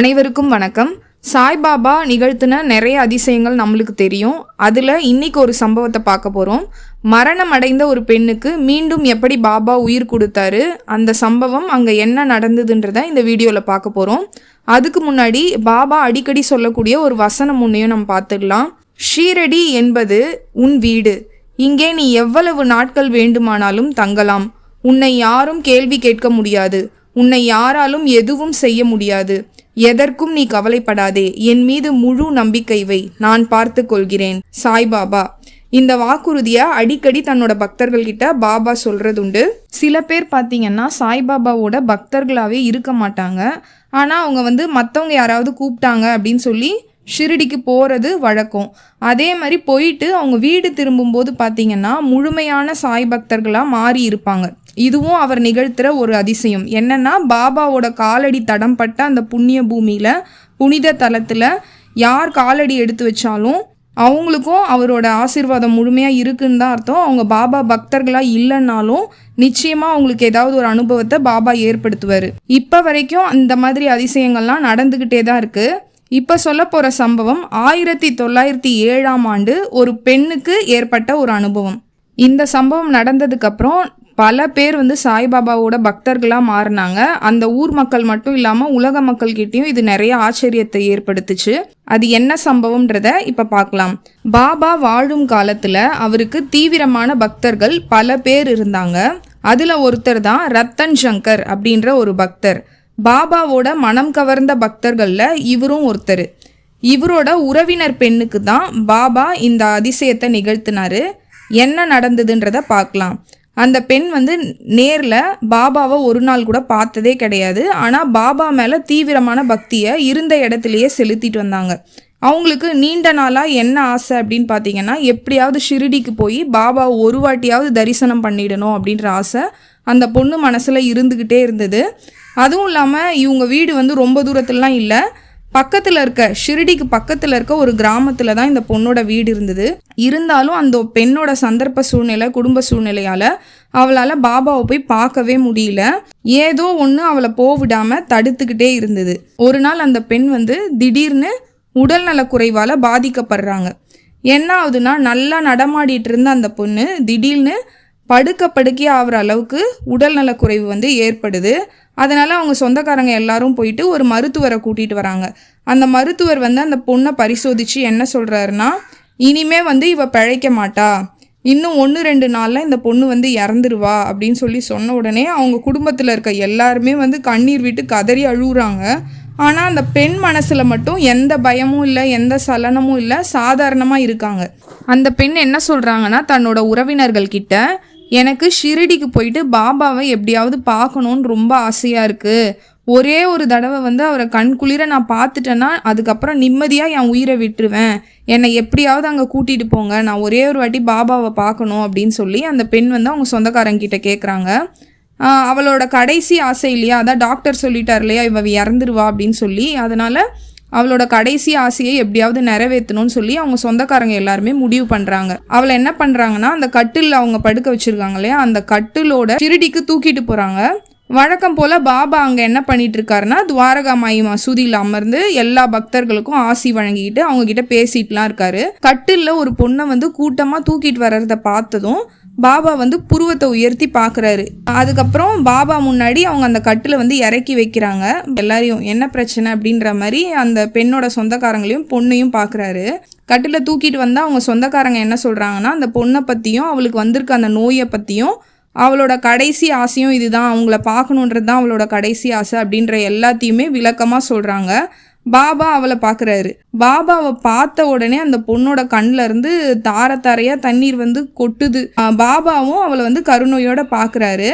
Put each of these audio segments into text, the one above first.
அனைவருக்கும் வணக்கம். சாய்பாபா நிகழ்த்தின நிறைய அதிசயங்கள் நம்மளுக்கு தெரியும். அதில் இன்னைக்கு ஒரு சம்பவத்தை பார்க்க போகிறோம் மரணம் அடைந்த ஒரு பெண்ணுக்கு மீண்டும் எப்படி பாபா உயிர் கொடுத்தாரு அந்த சம்பவம் அங்கே என்ன நடந்ததுன்றதை இந்த வீடியோவில் பார்க்க போகிறோம் அதுக்கு முன்னாடி பாபா அடிக்கடி சொல்லக்கூடிய ஒரு வசனம் ஒன்றையும் நம்ம பார்த்துடலாம். ஷீரடி என்பது உன் வீடு. இங்கே நீ எவ்வளவு நாட்கள் வேண்டுமானாலும் தங்கலாம். உன்னை யாரும் கேள்வி கேட்க முடியாது. உன்னை யாராலும் எதுவும் செய்ய முடியாது. எதற்கும் நீ கவலைப்படாதே. என் மீது முழு நம்பிக்கை வை. நான் பார்த்து கொள்கிறேன் சாய்பாபா இந்த வாக்குறுதியை அடிக்கடி தன்னோட பக்தர்கள் கிட்ட பாபா சொல்றதுண்டு. சில பேர் பார்த்தீங்கன்னா சாய்பாபாவோட பக்தர்களாகவே இருக்க மாட்டாங்க. ஆனால் அவங்க வந்து மற்றவங்க யாராவது கூப்பிட்டாங்க அப்படின்னு சொல்லி ஷிரடிக்கு போகிறது வழக்கம். அதே மாதிரி போயிட்டு அவங்க வீடு திரும்பும்போது பார்த்தீங்கன்னா முழுமையான சாய் பக்தர்களாக மாறி இருப்பாங்க. இதுவும் அவர் நிகழ்த்துகிற ஒரு அதிசயம். என்னென்னா பாபாவோட காலடி தடம் பட்ட அந்த புண்ணிய பூமியில் புனித தலத்தில் யார் காலடி எடுத்து வச்சாலும் அவங்களுக்கும் அவரோட ஆசிர்வாதம் முழுமையாக இருக்குன்னு தான் அர்த்தம். அவங்க பாபா பக்தர்களாக இல்லைன்னாலும் நிச்சயமாக அவங்களுக்கு ஏதாவது ஒரு அனுபவத்தை பாபா ஏற்படுத்துவார். இப்போ வரைக்கும் அந்த மாதிரி அதிசயங்கள்லாம் நடந்துக்கிட்டே தான் இருக்குது இப்போ சொல்ல போகிற சம்பவம் ஆயிரத்தி தொள்ளாயிரத்தி ஏழாம் ஆண்டு ஒரு பெண்ணுக்கு ஏற்பட்ட ஒரு அனுபவம். இந்த சம்பவம் நடந்ததுக்கப்புறம் பல பேர் வந்து சாய்பாபாவோட பக்தர்களாக மாறினாங்க. அந்த ஊர் மக்கள் மட்டும் இல்லாமல் உலக மக்கள்கிட்டையும் இது நிறைய ஆச்சரியத்தை ஏற்படுத்துச்சு. அது என்ன சம்பவம்ன்றத இப்போ பார்க்கலாம் பாபா வாழும் காலத்தில் அவருக்கு தீவிரமான பக்தர்கள் பல பேர் இருந்தாங்க. அதில் ஒருத்தர் தான் ரத்தன் சங்கர் அப்படின்ற ஒரு பக்தர். பாபாவோட மனம் கவர்ந்த பக்தர்களில் இவரும் ஒருத்தர். இவரோட உறவினர் பெண்ணுக்கு தான் பாபா இந்த அதிசயத்தை நிகழ்த்தினாரு. என்ன நடந்ததுன்றத பார்க்கலாம் அந்த பெண் வந்து நேரில் பாபாவை ஒரு நாள் கூட பார்த்ததே கிடையாது. ஆனால் பாபா மேலே தீவிரமான பக்தியை இருந்த இடத்துலையே செலுத்திட்டு வந்தாங்க. அவங்களுக்கு நீண்ட நாளாக என்ன ஆசை அப்படின்னு பார்த்தீங்கன்னா எப்படியாவது ஷிரடிக்கு போய் பாபா ஒரு வாட்டியாவது தரிசனம் பண்ணிடணும் அப்படின்ற ஆசை அந்த பொண்ணு மனசில் இருந்துக்கிட்டே இருந்தது. அதுவும் இல்லாமல் இவங்க வீடு வந்து ரொம்ப தூரத்துலலாம் இல்லை. பக்கத்தில் இருக்க ஷிரடிக்கு பக்கத்தில் இருக்க ஒரு கிராமத்தில் தான் இந்த பொண்ணோட வீடு இருந்தது. இருந்தாலும் அந்த பெண்ணோட சந்தர்ப்ப சூழ்நிலை குடும்ப சூழ்நிலையால் அவளால் பாபாவை போய் பார்க்கவே முடியல. ஏதோ ஒன்று அவளை போவிடாமல் தடுத்துக்கிட்டே இருந்தது. ஒரு நாள் அந்த பெண் வந்து திடீர்னு உடல்நலக்குறைவால் பாதிக்கப்படுறாங்க. என்ன ஆகுதுன்னா நல்லா நடமாடிட்டு இருந்த அந்த பொண்ணு திடீர்னு படுக்க படுக்கி ஆகிற அளவுக்கு உடல்நலக்குறைவு வந்து ஏற்படுது. அதனால் அவங்க சொந்தக்காரங்க எல்லாரும் போயிட்டு ஒரு மருத்துவரை கூட்டிகிட்டு வராங்க. அந்த மருத்துவர் வந்து அந்த பொண்ணை பரிசோதித்து என்ன சொல்கிறாருன்னா இனிமே வந்து இவ பிழைக்க மாட்டா. இன்னும் ஒன்று ரெண்டு நாளில் இந்த பொண்ணு வந்து இறந்துருவா அப்படின்னு சொல்லி சொன்ன உடனே அவங்க குடும்பத்தில் இருக்க எல்லாருமே வந்து கண்ணீர் விட்டு கதறி அழுகுறாங்க ஆனால் அந்த பெண் மனசில் மட்டும் எந்த பயமும் இல்லை எந்த சலனமும் இல்லை சாதாரணமாக இருக்காங்க. அந்த பெண் என்ன சொல்கிறாங்கன்னா தன்னோட உறவினர்கள் கிட்ட எனக்கு ஷிரடிக்கு போயிட்டு பாபாவை எப்படியாவது பார்க்கணுன்னு ரொம்ப ஆசையாக இருக்குது ஒரே ஒரு தடவை வந்து அவரை கண் குளிர நான் பார்த்துட்டேன்னா அதுக்கப்புறம் நிம்மதியாக என் உயிரை விட்டுருவேன். என்னை எப்படியாவது அங்கே கூட்டிகிட்டு போங்க. நான் ஒரே ஒரு வாட்டி பாபாவை பார்க்கணும் அப்படின்னு சொல்லி அந்த பெண் வந்து அவங்க சொந்தக்காரங்கிட்ட கேட்குறாங்க அவளோட கடைசி ஆசை இல்லையா? அதான் டாக்டர் சொல்லிட்டார் இல்லையா? இவ இறந்துருவா அப்படின்னு சொல்லி. அதனால் அவளோட கடைசி ஆசையை எப்படியாவது நிறைவேற்றணும்னு சொல்லி அவங்க சொந்தக்காரங்க எல்லாருமே முடிவு பண்ணுறாங்க அவளை என்ன பண்ணுறாங்கன்னா அந்த கட்டில் அவங்க படுக்க வச்சுருக்காங்க இல்லையா? அந்த கட்டிலோட திருடிக்கு தூக்கிட்டு போகிறாங்க வழக்கம் போல் பாபா அங்கே என்ன பண்ணிட்டு இருக்காருன்னா துவாரகா மாயி மசூதியில் அமர்ந்து எல்லா பக்தர்களுக்கும் ஆசி வழங்கிக்கிட்டு அவங்க கிட்ட பேசிட்டுலாம் இருக்காரு. கட்டிலில் ஒரு பொண்ணை வந்து கூட்டமாக தூக்கிட்டு வர்றத பார்த்ததும் பாபா வந்து புருவத்தை உயர்த்தி பார்க்குறாரு. அதுக்கப்புறம் பாபா முன்னாடி அவங்க அந்த கட்டில் வந்து இறக்கி வைக்கிறாங்க. எல்லாரையும் என்ன பிரச்சனை அப்படின்ற மாதிரி அந்த பெண்ணோட சொந்தக்காரங்களையும் பொண்ணையும் பார்க்குறாரு. கட்டில் தூக்கிட்டு வந்தால் அவங்க சொந்தக்காரங்க என்ன சொல்கிறாங்கன்னா அந்த பொண்ணை பற்றியும் அவளுக்கு வந்திருக்க அந்த நோயை பற்றியும் அவளோட கடைசி ஆசையும் இதுதான். அவங்கள பார்க்கணுன்றது தான் அவளோட கடைசி ஆசை அப்படின்ற எல்லாத்தையுமே விளக்கமாக சொல்கிறாங்க பாபா அவளை பார்க்குறாரு பாபாவை பார்த்த உடனே அந்த பொண்ணோட கண்ணில் இருந்து தார தாரையாக தண்ணீர் வந்து கொட்டுது. பாபாவும் அவளை வந்து கருணையோட பார்க்குறாரு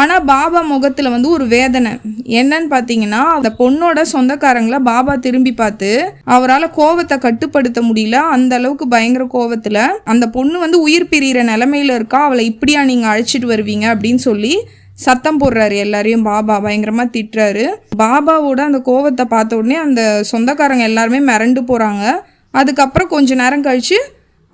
ஆனால் பாபா முகத்தில் வந்து ஒரு வேதனை. என்னன்னு பார்த்தீங்கன்னா அந்த பொண்ணோட சொந்தக்காரங்களை பாபா திரும்பி பார்த்து அவரால் கோவத்தை கட்டுப்படுத்த முடியல. அந்த அளவுக்கு பயங்கர கோவத்தில் அந்த பொண்ணு வந்து உயிர் பிரிகிற நிலமையில இருக்கா? அவளை இப்படியா நீங்கள் அழைச்சிட்டு வருவீங்க அப்படின்னு சொல்லி சத்தம் போடுறாரு எல்லாரையும். பாபா பயங்கரமாக திட்டுறாரு. பாபாவோட அந்த கோவத்தை பார்த்த உடனே அந்த சொந்தக்காரங்க எல்லாருமே மிரண்டு போகிறாங்க அதுக்கப்புறம் கொஞ்ச நேரம் கழித்து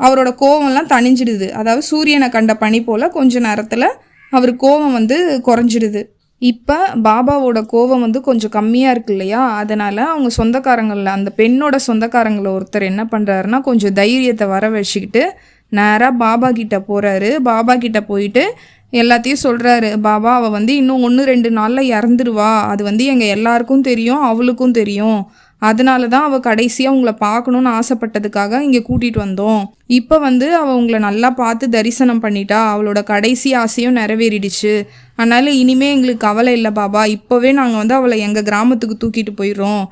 அவரோட கோவம்லாம் தணிஞ்சிடுது. அதாவது சூரியனை கண்ட பனி போல் கொஞ்ச நேரத்தில் அவர் கோவம் வந்து குறைஞ்சிடுது. இப்போ பாபாவோட கோவம் வந்து கொஞ்சம் கம்மியாக இருக்கு இல்லையா? அதனால் அவங்க சொந்தக்காரங்களில் அந்த பெண்ணோட சொந்தக்காரங்கள ஒருத்தர் என்ன பண்ணுறாருன்னா கொஞ்சம் தைரியத்தை வர வச்சுக்கிட்டு நேராக பாபா கிட்ட போகிறாரு பாபா கிட்ட போயிட்டு எல்லாத்தையும் சொல்கிறாரு பாபா அவள் வந்து இன்னும் ஒன்று ரெண்டு நாளில் இறந்துருவா. அது வந்து எங்கள் எல்லாருக்கும் தெரியும் அவளுக்கும் தெரியும். அதனால தான் அவள் கடைசியாக உங்களை பார்க்கணுன்னு ஆசைப்பட்டதுக்காக இங்கே கூட்டிகிட்டு வந்தோம். இப்போ வந்து அவள் உங்களை நல்லா பார்த்து தரிசனம் பண்ணிட்டா. அவளோட கடைசி ஆசையும் நிறைவேறிடுச்சு. அதனால் இனிமே எங்களுக்கு கவலை இல்லை பாபா. இப்போவே நாங்கள் வந்து அவளை எங்கள் கிராமத்துக்கு தூக்கிட்டு போயிடுறோம்.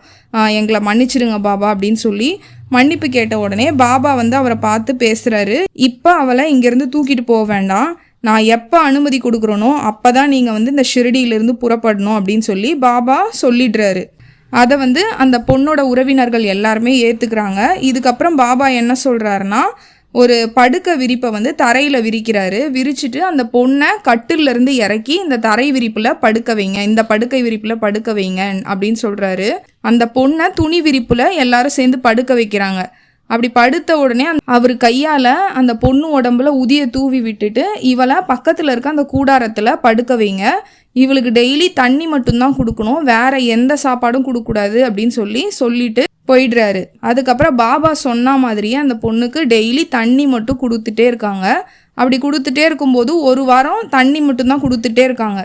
எங்களை மன்னிச்சிடுங்க பாபா அப்படின்னு சொல்லி மன்னிப்பு கேட்ட உடனே பாபா வந்து அவரை பார்த்து பேசுகிறாரு இப்போ அவளை இங்கேருந்து தூக்கிட்டு போக வேண்டாம். நான் எப்போ அனுமதி கொடுக்குறோனோ அப்போ தான் நீங்கள் வந்து இந்த ஷிரடியிலேருந்து புறப்படணும் அப்படின்னு சொல்லி பாபா சொல்லிடுறாரு. அதை வந்து அந்த பொண்ணோட உறவினர்கள் எல்லாருமே ஏற்றுக்கிறாங்க இதுக்கப்புறம் பாபா என்ன சொல்கிறாருன்னா ஒரு படுக்கை விரிப்பை வந்து தரையில் விரிக்கிறாரு. விரிச்சிட்டு அந்த பொண்ணை கட்டிலிருந்து இறக்கி இந்த தரை விரிப்பில் படுக்க வைங்க இந்த படுக்கை விரிப்பில் படுக்க வைங்க அப்படின்னு சொல்கிறாரு அந்த பொண்ணை துணி விரிப்பில் எல்லாரும் சேர்ந்து படுக்க வைக்கிறாங்க. அப்படி படுத்த உடனே அவர் கையால் அந்த பொண்ணு உடம்புல உதிய தூவி விட்டுட்டு இவளை பக்கத்தில் இருக்க அந்த கூடாரத்தில் படுக்க வைங்க. இவளுக்கு டெய்லி தண்ணி மட்டும்தான் கொடுக்கணும். வேற எந்த சாப்பாடும் கொடுக்கக்கூடாது அப்படின்னு சொல்லி சொல்லிட்டு போயிடுறாரு. அதுக்கப்புறம் பாபா சொன்ன மாதிரியே அந்த பொண்ணுக்கு டெய்லி தண்ணி மட்டும் கொடுத்துட்டே இருக்காங்க. அப்படி கொடுத்துட்டே இருக்கும்போது ஒரு வாரம் தண்ணி மட்டும்தான் கொடுத்துட்டே இருக்காங்க.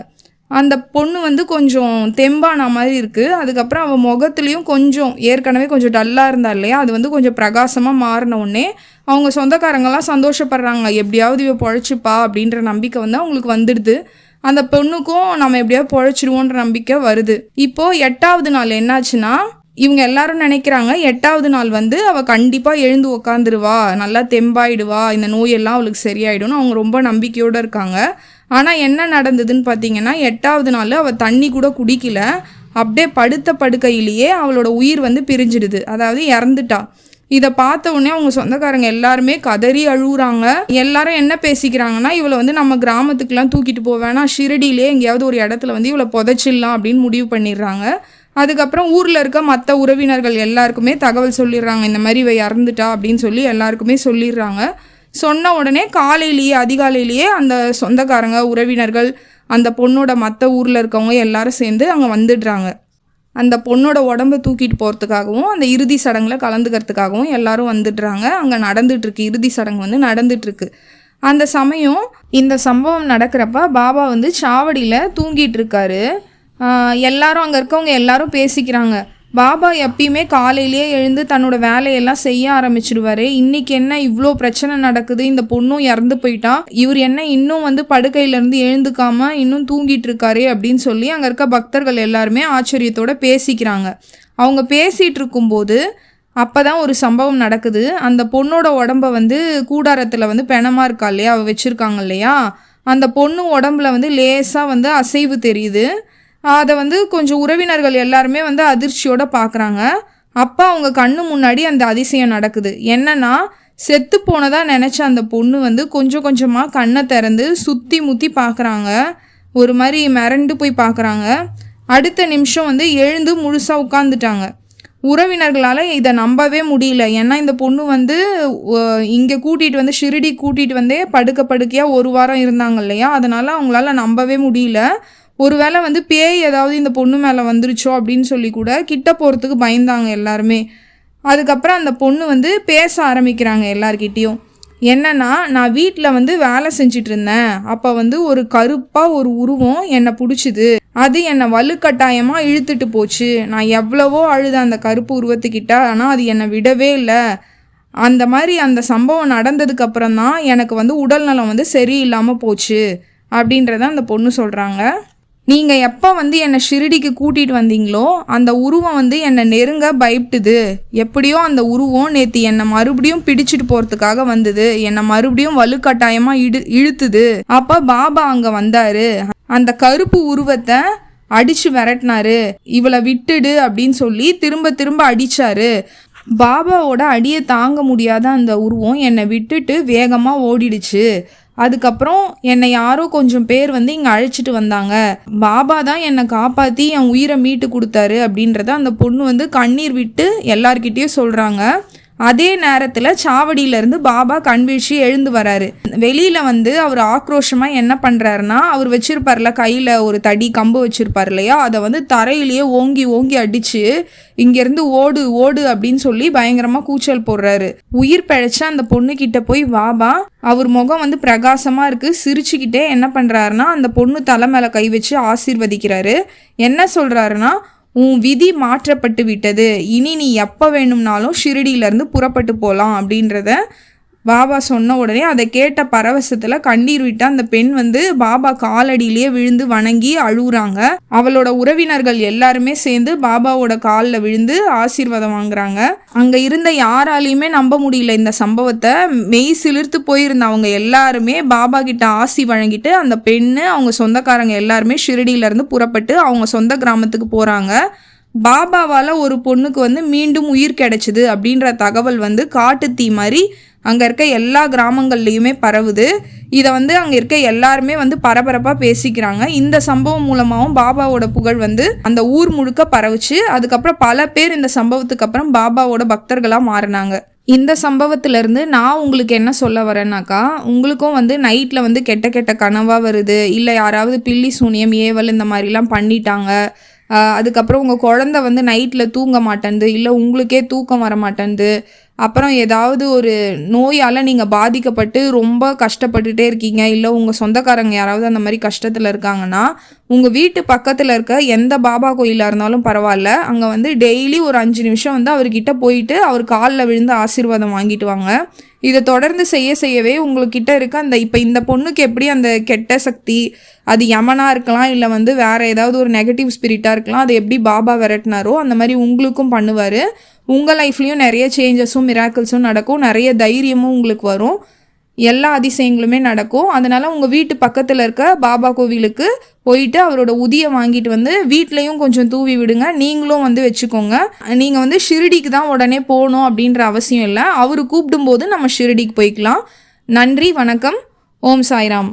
அந்த பொண்ணு வந்து கொஞ்சம் தெம்பான மாதிரி இருக்குது அதுக்கப்புறம் அவள் முகத்துலேயும் கொஞ்சம் ஏற்கனவே கொஞ்சம் டல்லாக இருந்தா இல்லையா? அது வந்து கொஞ்சம் பிரகாசமாக மாறின உடனே அவங்க சொந்தக்காரங்கெல்லாம் சந்தோஷப்படுறாங்க. எப்படியாவது இவ பொழைச்சிப்பா அப்படின்ற நம்பிக்கை வந்து அவங்களுக்கு வந்துடுது. அந்த பொண்ணுக்கும் நம்ம எப்படியாவது பொழைச்சிடுவோன்ற நம்பிக்கை வருது. இப்போது எட்டாவது நாள் என்னாச்சுன்னா இவங்க எல்லாரும் நினைக்கிறாங்க எட்டாவது நாள் வந்து அவள் கண்டிப்பாக எழுந்து உக்காந்துருவா. நல்லா தெம்பாயிடுவா. இந்த நோயெல்லாம் அவளுக்கு சரியாயிடும்னு அவங்க ரொம்ப நம்பிக்கையோடு இருக்காங்க. ஆனால் என்ன நடந்ததுன்னு பார்த்தீங்கன்னா எட்டாவது நாள் அவள் தண்ணி கூட குடிக்கல. அப்படியே படுத்த படுக்கையிலேயே அவளோட உயிர் வந்து பிரிஞ்சிடுது. அதாவது இறந்துட்டா. இதை பார்த்த உடனே அவங்க சொந்தக்காரங்க எல்லாருமே கதறி அழுகுறாங்க எல்லாரும் என்ன பேசிக்கிறாங்கன்னா இவளை வந்து நம்ம கிராமத்துக்குலாம் தூக்கிட்டு போவேன்னா ஷிரடியிலே எங்கேயாவது ஒரு இடத்துல வந்து இவளை புதைச்சிடலாம் அப்படின்னு முடிவு பண்ணிடுறாங்க. அதுக்கப்புறம் ஊரில் இருக்க மற்ற உறவினர்கள் எல்லாருக்குமே தகவல் சொல்லிடுறாங்க. இந்த மாதிரி இவ இறந்துட்டா அப்படின்னு சொல்லி எல்லாருக்குமே சொல்லிடுறாங்க. சொன்ன உடனே காலையிலேயே அதிகாலையிலேயே அந்த சொந்தக்காரங்க உறவினர்கள் அந்த பொண்ணோட மற்ற ஊரில் இருக்கவங்க எல்லாரும் சேர்ந்து அங்கே வந்துடுறாங்க. அந்த பொண்ணோட உடம்ப தூக்கிட்டு போகிறதுக்காகவும் அந்த இறுதி சடங்கில் கலந்துக்கிறதுக்காகவும் எல்லாரும் வந்துடுறாங்க. அங்கே நடந்துட்டுருக்கு இறுதி சடங்கு வந்து நடந்துட்டுருக்கு. அந்த சமயம் இந்த சம்பவம் நடக்கிறப்ப பாபா வந்து சாவடியில் தூங்கிட்டு இருக்காரு எல்லாரும் அங்கே இருக்கவங்க எல்லாரும் பேசிக்கிறாங்க. பாபா எப்பயுமே காலையிலேயே எழுந்து தன்னோட வேலையெல்லாம் செய்ய ஆரம்பிச்சிடுவாரு இன்னைக்கு என்ன இவ்வளோ பிரச்சனை நடக்குது? இந்த பொண்ணும் இறந்து போயிட்டா. இவர் என்ன இன்னும் வந்து படுக்கையிலேருந்து எழுந்துக்காம இன்னும் தூங்கிட்டு இருக்காரு அப்படின்னு சொல்லி அங்கே இருக்க பக்தர்கள் எல்லாருமே ஆச்சரியத்தோட பேசிக்கிறாங்க. அவங்க பேசிட்டு இருக்கும்போது அப்போ தான் ஒரு சம்பவம் நடக்குது. அந்த பொண்ணோட உடம்ப வந்து கூடாரத்தில் வந்து பிணமாக இருக்கா இல்லையா? அவள் வச்சுருக்காங்க இல்லையா? அந்த பொண்ணு உடம்புல வந்து லேசாக வந்து அசைவு தெரியுது. அதை வந்து கொஞ்சம் உறவினர்கள் எல்லாருமே வந்து அதிர்ச்சியோடு பார்க்குறாங்க அப்போ அவங்க கண்ணு முன்னாடி அந்த அதிசயம் நடக்குது. என்னன்னா செத்து போனதாக நினச்ச அந்த பொண்ணு வந்து கொஞ்சம் கொஞ்சமாக கண்ணை திறந்து சுற்றி முற்றி பார்க்குறாங்க ஒரு மாதிரி மிரண்டு போய் பார்க்குறாங்க அடுத்த நிமிஷம் வந்து எழுந்து முழுசாக உட்காந்துட்டாங்க உறவினர்களால் இதை நம்பவே முடியல. ஏன்னா இந்த பொண்ணு வந்து இங்கே கூட்டிகிட்டு வந்து ஷிரடி கூட்டிகிட்டு வந்தே படுக்க படுக்கையாக ஒரு வாரம் இருந்தாங்க இல்லையா? அதனால் அவங்களால நம்பவே முடியல. ஒருவேளை வந்து பேய் ஏதாவது இந்த பொண்ணு மேலே வந்துருச்சோ அப்படின்னு சொல்லி கூட கிட்ட போகிறதுக்கு பயந்தாங்க எல்லாருமே. அதுக்கப்புறம் அந்த பொண்ணு வந்து பேச ஆரம்பிக்கிறாங்க எல்லார்கிட்டேயும். என்னன்னா நான் வீட்டில் வந்து வேலை செஞ்சிட்டு இருந்தேன் அப்போ வந்து ஒரு கருப்பாக ஒரு உருவம் என்னை பிடிச்சிது. அது என்னை வலுக்கட்டாயமாக இழுத்துட்டு போச்சு. நான் எவ்வளவோ அழுத அந்த கருப்பு உருவத்துக்கிட்ட. ஆனால் அது என்னை விடவே இல்லை. அந்த மாதிரி அந்த சம்பவம் நடந்ததுக்கு அப்புறம் தான் எனக்கு வந்து உடல்நலம் வந்து சரியில்லாமல் போச்சு. அப்படின்றத அந்த பொண்ணு சொல்கிறாங்க நீங்கள் எப்போ வந்து என்னை ஷிரடிக்கு கூட்டிகிட்டு வந்தீங்களோ அந்த உருவம் வந்து என்னை நெருங்க பயப்டுது. எப்படியோ அந்த உருவம் நேற்று என்னை மறுபடியும் பிடிச்சிட்டு போகிறதுக்காக வந்தது. என்னை மறுபடியும் வலுக்கட்டாயமாக இடு இழுத்துது. அப்போ பாபா அங்கே வந்தார். அந்த கருப்பு உருவத்தை அடிச்சு விரட்டினாரு இவளை விட்டுடு அப்படின்னு சொல்லி திரும்ப திரும்ப அடிச்சாரு. பாபாவோட அடியை தாங்க முடியாத அந்த உருவம் என்னை விட்டுட்டு வேகமாக ஓடிடுச்சு. அதுக்கப்புறம் என்னை யாரோ கொஞ்சம் பேர் வந்து இங்கே அழைச்சிட்டு வந்தாங்க. பாபா தான் என்னை காப்பாற்றி என் உயிரை மீட்டு கொடுத்தாரு அப்படின்றத அந்த பொண்ணு வந்து கண்ணீர் விட்டு எல்லார்கிட்டேயும் சொல்கிறாங்க அதே நேரத்தில் சாவடியிலேருந்து பாபா கண்வீழ்ச்சி எழுந்து வராரு. வெளியில் வந்து அவர் ஆக்ரோஷமாக என்ன பண்ணுறாருன்னா அவர் வச்சிருப்பார்ல கையில் ஒரு தடி கம்பு வச்சுருப்பார் இல்லையா? அதை வந்து தரையிலேயே ஓங்கி ஓங்கி அடித்து இங்கேருந்து ஓடு ஓடு அப்படின்னு சொல்லி பயங்கரமாக கூச்சல் போடுறாரு. உயிர் பிழைச்ச அந்த பொண்ணுக்கிட்ட போய் பாபா அவர் முகம் வந்து பிரகாசமாக இருக்குது சிரிச்சுக்கிட்டே என்ன பண்ணுறாருன்னா அந்த பொண்ணு தலை மேலே கை வச்சு ஆசீர்வதிக்கிறாரு. என்ன சொல்கிறாருன்னா உன் விதி மாற்றப்பட்டு விட்டது இனி நீ எப்போ வேணும்னாலும் ஷிரடியிலேருந்து புறப்பட்டு போகலாம் அப்படின்றத பாபா சொன்ன உடனே அதை கேட்ட பரவசத்தில் கண்ணீர் விட்டு அந்த பெண் வந்து பாபா காலடியிலேயே விழுந்து வணங்கி அழுகுறாங்க. அவளோட உறவினர்கள் எல்லாருமே சேர்ந்து பாபாவோட காலில் விழுந்து ஆசீர்வாதம் வாங்குறாங்க. அங்கே இருந்த யாராலையுமே நம்ப முடியல இந்த சம்பவத்தை. மெய் சிலிர்த்து போயிருந்த அவங்க எல்லாருமே பாபா கிட்ட ஆசி வழங்கிட்டு அந்த பெண்ணு அவங்க சொந்தக்காரங்க எல்லாருமே ஷிரடியிலேருந்து புறப்பட்டு அவங்க சொந்த கிராமத்துக்கு போகிறாங்க பாபாவால் ஒரு பொண்ணுக்கு வந்து மீண்டும் உயிர் கிடைச்சிது அப்படின்ற தகவல் வந்து காட்டு தீ மாதிரி அங்கே இருக்க எல்லா கிராமங்கள்லேயுமே பரவுது. இதை வந்து அங்கே இருக்க எல்லாருமே வந்து பரபரப்பாக பேசிக்கிறாங்க. இந்த சம்பவம் மூலமாகவும் பாபாவோட புகழ் வந்து அந்த ஊர் முழுக்க பரவுச்சு. அதுக்கப்புறம் பல பேர் இந்த சம்பவத்துக்கு அப்புறம் பாபாவோட பக்தர்களாக மாறினாங்க. இந்த சம்பவத்திலேருந்து நான் உங்களுக்கு என்ன சொல்ல வரேன்னாக்கா உங்களுக்கும் வந்து நைட்டில் வந்து கெட்ட கெட்ட கனவாக வருது. இல்லை யாராவது பில்லி சூனியம் ஏவல் இந்த மாதிரிலாம் பண்ணிட்டாங்க. அதுக்கப்புறம் உங்கள் குழந்த வந்து நைட்டில் தூங்க மாட்டேன்து. இல்லை உங்களுக்கே தூக்கம் வர மாட்டேன்து அப்புறம் ஏதாவது ஒரு நோயால் நீங்கள் பாதிக்கப்பட்டு ரொம்ப கஷ்டப்பட்டுட்டே இருக்கீங்க இல்லை உங்கள் சொந்தக்காரங்க யாராவது அந்த மாதிரி கஷ்டத்தில் இருக்காங்கன்னா உங்கள் வீட்டு பக்கத்தில் இருக்க எந்த பாபா கோயிலாக இருந்தாலும் பரவாயில்ல. அங்கே வந்து டெய்லி ஒரு அஞ்சு நிமிஷம் வந்து அவர்கிட்ட போயிட்டு அவர் காலில் விழுந்து ஆசீர்வாதம் வாங்கிட்டு வாங்க. இதை தொடர்ந்து செய்ய செய்யவே உங்கள்கிட்ட இருக்க அந்த இப்போ இந்த பொண்ணுக்கு எப்படி அந்த கெட்ட சக்தி அது யமனாக இருக்கலாம் இல்லை வந்து வேறு ஏதாவது ஒரு நெகட்டிவ் ஸ்பிரிட்டாக இருக்கலாம் அதை எப்படி பாபா விரட்டினாரோ அந்த மாதிரி உங்களுக்கும் பண்ணுவார். உங்கள் லைஃப்லேயும் நிறைய சேஞ்சஸும் மிராக்கிள்ஸும் நடக்கும் நிறைய தைரியமும் உங்களுக்கு வரும். எல்லா அதிசயங்களுமே நடக்கும். அதனால் உங்கள் வீட்டு பக்கத்தில் இருக்க பாபா கோவிலுக்கு போயிட்டு அவரோட உதியை வாங்கிட்டு வந்து வீட்லேயும் கொஞ்சம் தூவி விடுங்க. நீங்களும் வந்து வச்சுக்கோங்க. நீங்கள் வந்து ஷிரடிக்கு தான் உடனே போகணும் அப்படின்ற அவசியம் இல்லை. அவர் கூப்பிடும்போது நம்ம ஷிரடிக்கு போய்க்கலாம். நன்றி வணக்கம். ஓம் சாய்ராம்.